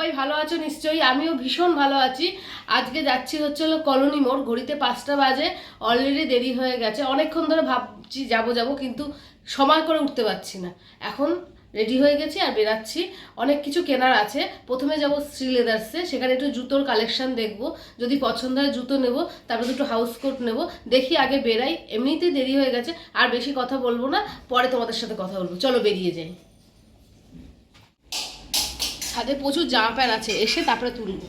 সবাই ভালো আছো? নিশ্চয়ই আমিও ভীষণ ভালো আছি। আজকে যাচ্ছি হচ্ছে হলো কলোনি মোড়, ঘড়িতে পাঁচটা বাজে অলরেডি দেরি হয়ে গেছে। অনেকক্ষণ ধরে ভাবছি যাব যাব, কিন্তু সময় করে উঠতে পারছি না। এখন রেডি হয়ে গেছি আর বেরাচ্ছি। অনেক কিছু কেনার আছে। প্রথমে যাব শ্রী লেদার্সে সেখানে একটু জুতোর কালেকশন দেখব। যদি পছন্দ হয় জুতো নেব, তারপর দুটো হাউস কোট নেব। দেখি আগে বেরাই। এমনিতেই দেরি হয়ে গেছে, আর বেশি কথা বলব না। পরে তোমাদের সাথে কথা বলব। চলো বেরিয়ে যাই। ছাদে প্রচুর জামা প্যান্ট আছে, এসে তারপরে তুলবো।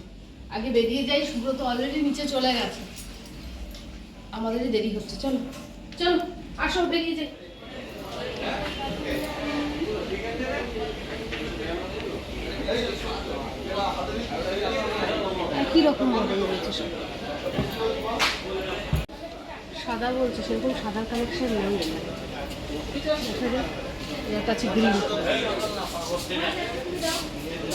আগে বেরিয়ে যাই, সুব্রত অলরেডি নিচে চলে গেছে। আমাদেরই দেরি হচ্ছে, চলো চলো, আসো, বেরিয়ে যাই। সব? সাদা বলছে, সেরকম সাদার কালেকশন নেই। দেখা যাক কাছে গ্রিন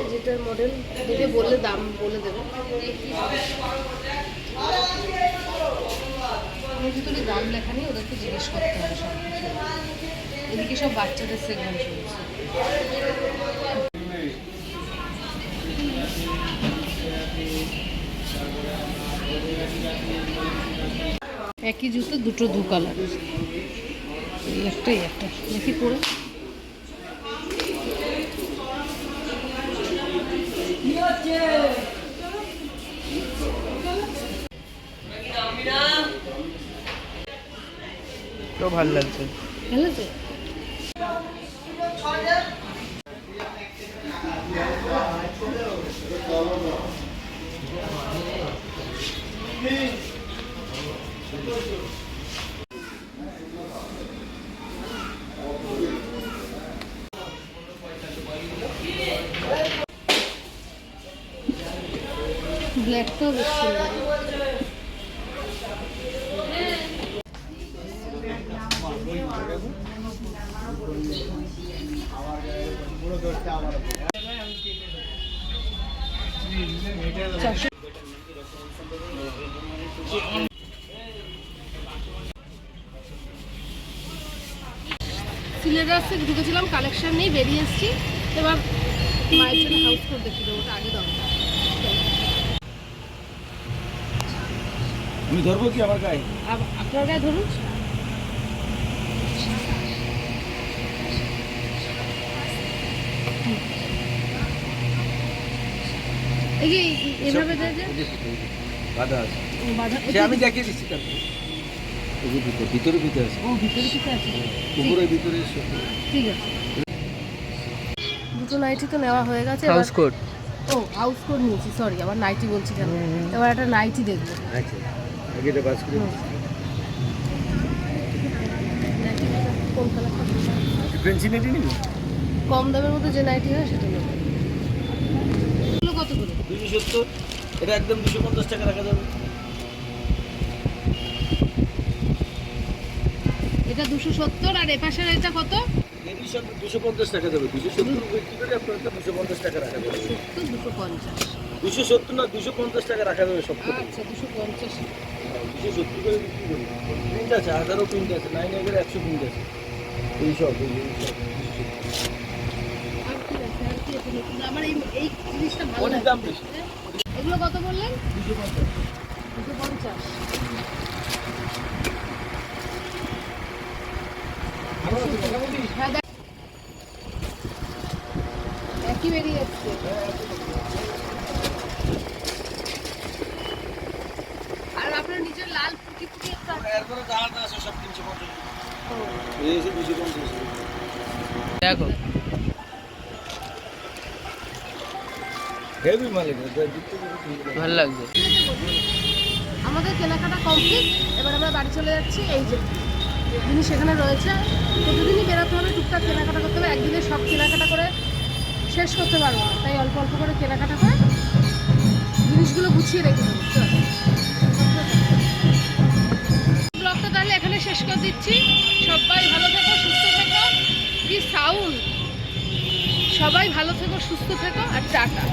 রয়েছে যেটার মডেল দেখে বললে দাম বলে দেবে। ভিতরে দাম লেখা নেই, ওদেরকে জিজ্ঞেস করতে হবে সব এদিকে সব বাচ্চাদের সেগমেন্ট একই জুতো, দুটো দু কালার এই একটা একটা, দেখি পরে। তো ভালো লাগছে। আছে ব্ল্যাকটাও বেশ। চারশো সিলেবাসে ঢুকেছিলাম কালেকশন নেই বেরিয়ে এসেছি। এবার মায়ের হাউস কোট দেখি দেবো ওটা আগে দরকার আমি ধরবো কি আমার গায়ে? আপনার গায়ে ধরুন। যে এভাবে বাধা আছে। সে আমি দেখিয়ে দিচ্ছি তারপরে ভিতরে ভিতরে ভিতরে আছে। ও ভিতরে কিছু আছে। উপরে ভিতরে ঠিক আছে। দুটো নাইটি তো নেওয়া হয়ে গেছে। কোট ও হাউস কোট নিয়েছি সরি আবার নাইটি বলছি কেন? এবার একটা নাইটি দেখব। আচ্ছা আগে এটা বাস করে কোন কালারটা কম দামের মধ্যে যে নাইটি হয় সেটা এগুলো কত করে? দুশো সত্তর। এটা একদম দুশো পঞ্চাশ টাকা রাখা যাবে। এটা দুশো সত্তর আর এপাশের এটা কত? দুশো পঞ্চাশ টাকা যাবে। দুশো সত্তর বিক্রি করে আপনার দুশো পঞ্চাশ টাকা রাখা যাবে। দুশো পঞ্চাশ। দুশো সত্তর না দুশো পঞ্চাশ টাকা রাখা যাবে সব। আচ্ছা দুশো পঞ্চাশ। দুশো সত্তর করে বিক্রি করি। প্রিন্ট আছে হাজারও প্রিন্ট আছে নাইন এগের একশো প্রিন্ট আছে। এই সব এই এই সব আর কি আছে আর কি আছে নতুন? আমার এই এই জিনিসটা ভালো অনেক দাম বেশি। এগুলো কত বললেন? দুশো পঞ্চাশ। দুশো পঞ্চাশ। হ্যাঁ একই বেরিয়ে যাচ্ছে। আর আপনার নিজের লাল ফুটি ফুটি একটা আছে। এরপরে দাঁড়াতে আছে সব তিনশো পঞ্চাশ। দেখো হেভি মালিক ভালো লাগছে। আমাদের কেনাকাটা কমপ্লিট এবার আমরা বাড়ি চলে যাচ্ছি এই যে জিনিস সেখানে রয়েছে। প্রতিদিনই বেরোতে হবে টুকটাক কেনাকাটা করতে হবে একদিনে সব কেনাকাটা করে শেষ করতে পারব না। তাই অল্প অল্প করে কেনাকাটা করে জিনিসগুলো গুছিয়ে রেখে দেবো। ব্লগটা তাহলে এখানে শেষ করে দিচ্ছি। সবাই ভালো থেকো সুস্থ থেকো। কি সাউন্ড সবাই ভালো থেকো সুস্থ থেকো আর টাটা।